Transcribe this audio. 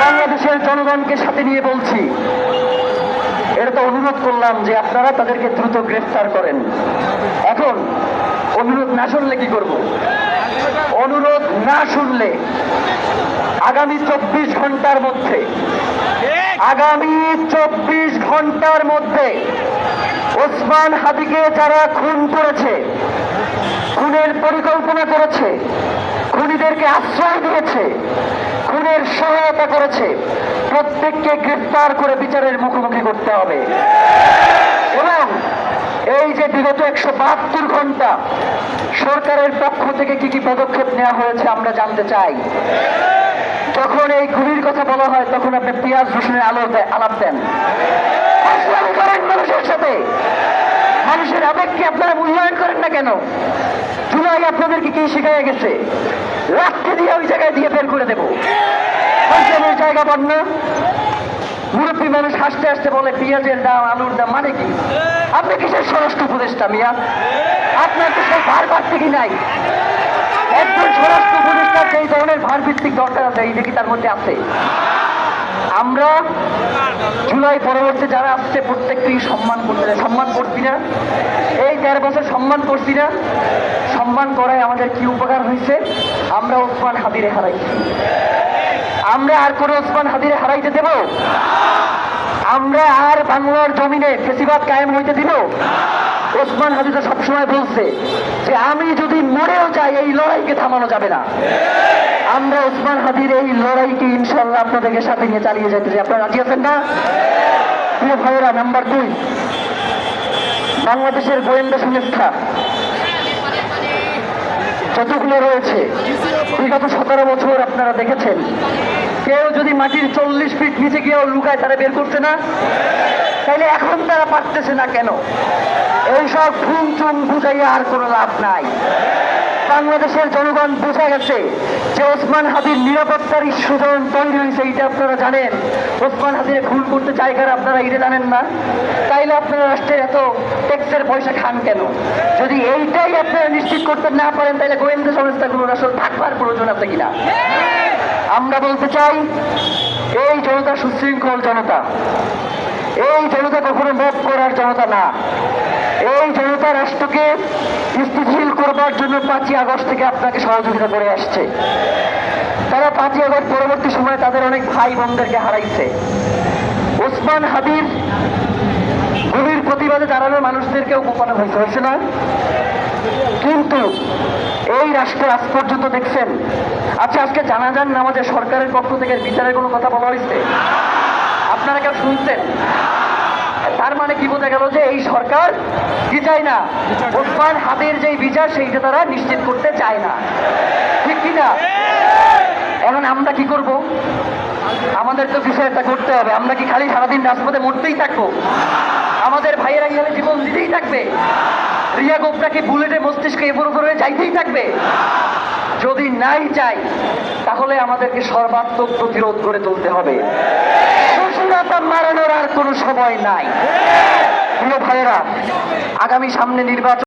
বাংলাদেশের জনগণকে সাথে নিয়ে বলছি এটা তো অনুরোধ করলাম যে আপনারা তাদেরকে দ্রুত গ্রেফতার করেন। এখন অনুরোধ না শুনলে কি করব? অনুরোধ না শুনলে আগামী চব্বিশ ঘণ্টার মধ্যে, আগামী চব্বিশ ঘণ্টার মধ্যে ওসমান হাদিকে যারা খুন করেছে করেছে, খুনিদেরকে আশ্রয় দিয়েছে, খুনের সহায়তা করেছে, প্রত্যেককে গ্রেফতার করে বিচারের মুখোমুখি করতে হবে। এবং এই যে বিগত একশো বাহাত্তর ঘণ্টা সরকারের পক্ষ থেকে কি কি পদক্ষেপ নেওয়া হয়েছে আমরা জানতে চাই। যখন এই গুলির কথা বলা হয়, তখন আপনি পিয়াজ রসুনের আলো আলাপ দেন। মানুষের সাথে। মানুষের আবেগকে আপনারা মূল্যায়ন করেন না কেন? জুলাই আপনাদেরকে কি শিখাইয়া গেছে? লাঠি দিয়ে ওই জায়গায় দিয়ে বের করে দেবো। জায়গা পান না। মুরব্বী মানুষ হাসতে হাসতে বলে পেঁয়াজের দাম আলুর দাম মানে কি? আপনি কিসের স্বরাষ্ট্র উপদেষ্টা, মিয়া? আপনার তো সেই ভার বাড়তি নাই। একজন স্বরাষ্ট্র উপদেষ্টার যে ধরনের ভার ভিত্তিক দরকার আছে, এই দেখি তার মধ্যে আছে? আমরা জুলাই পরবর্তী যারা আসছে, প্রত্যেককেই সম্মান করতে সম্মান করছি না। এই দেড় বছর সম্মান করছি না। সম্মান করায় আমাদের কি উপকার হয়েছে? আমরা ওসমান হাদিরে হারাইছি আমরা আর কোনো ওসমান হাদিরে হারাইতে দেব? আমরা আর বাংলার জমিনে ফেসিবাদ কায়েম হইতে দিব? ওসমান হাদি তো সবসময় বলছে যে, আমি যদি মরেও যাই, এই লড়াইকে থামানো যাবে না। আমরা ওসমান হাদির এই লড়াইকে ইনশাল্লাহ আপনাদেরকে সাথে নিয়ে চালিয়ে যেতে চাই। আপনারা রাজি আছেন না? প্রিয় ভাইয়েরা, নাম্বার দুই, বাংলাদেশের গোয়েন্দা সংস্থা যতগুলো রয়েছে, বিগত সতেরো বছর আপনারা দেখেছেন, কেউ যদি মাটির চল্লিশ ফিট নিচে গিয়েও লুকায় তারা বের করছে না? তাইলে এখন তারা পারতেছে না কেন? এইসব ঠুম চুম বুঝাইয়া আর কোনো লাভ নাই। বাংলাদেশের জনগণ বোঝা গেছে যে ওসমান হাদির নিরাপত্তার যখন তৈরি হয়েছে এইটা আপনারা জানেন। ওসমান হাদিরে খুন করতে চাই কারা আপনারা এটা জানেন না। তাইলে আপনারা রাষ্ট্রের এত ট্যাক্সের পয়সা খান কেন? যদি এইটাই আপনারা নিশ্চিত করতে না পারেন তাহলে গোয়েন্দা সংস্থাগুলোর আসলে থাকবার প্রয়োজন আছে কিনা? আমরা বলতে চাই, এই জনতা সুশৃঙ্খল জনতা, এই জনতা কখনো মত করার জনতা না। এই জনতা রাষ্ট্রকে স্থিতিশীল করবার জন্য পাঁচই আগস্ট থেকে আপনাকে সহযোগিতা করে আসছে। তারা পাঁচই আগস্ট পরবর্তী সময়ে তাদের অনেক ভাই বোনদেরকে হারাইছে। ওসমান হাবিব গভীর প্রতিবাদে দাঁড়ানো মানুষদেরকেও কোপানো হয়েছে হয়েছে না? কিন্তু এই রাষ্ট্রে আজ পর্যন্ত দেখছেন। আচ্ছা আজকে জানা জানাজান নামাজে সরকারের পক্ষ থেকে বিচারের কোনো কথা বলা হয়েছে? আপনারা কেউ শুনছেন? বোঝা গেল যে এই সরকার কি চায় না? ওসমান হাতের যে বিচার সেইটা তারা নিশ্চিত করতে চায় না। ঠিক কি না? এখন আমরা কি করব? আমাদের তো কিছু একটা করতে হবে। আমরা কি খালি সারাদিন রাজপথে মরতেই থাকব? আমাদের ভাইয়েরা গেলে জীবন দিতেই থাকবে? রিয়া গোপটা কি বুলেটে মস্তিষ্কে এপর উপর হয়ে যাইতেই থাকবে? যদি নাই চাই তাহলে আমাদেরকে সর্বাত্মক প্রতিরোধ করে তুলতে হবে। মারানোর আর কোনো সময় নাই। ভাইয়েরা আগামী সামনে নির্বাচন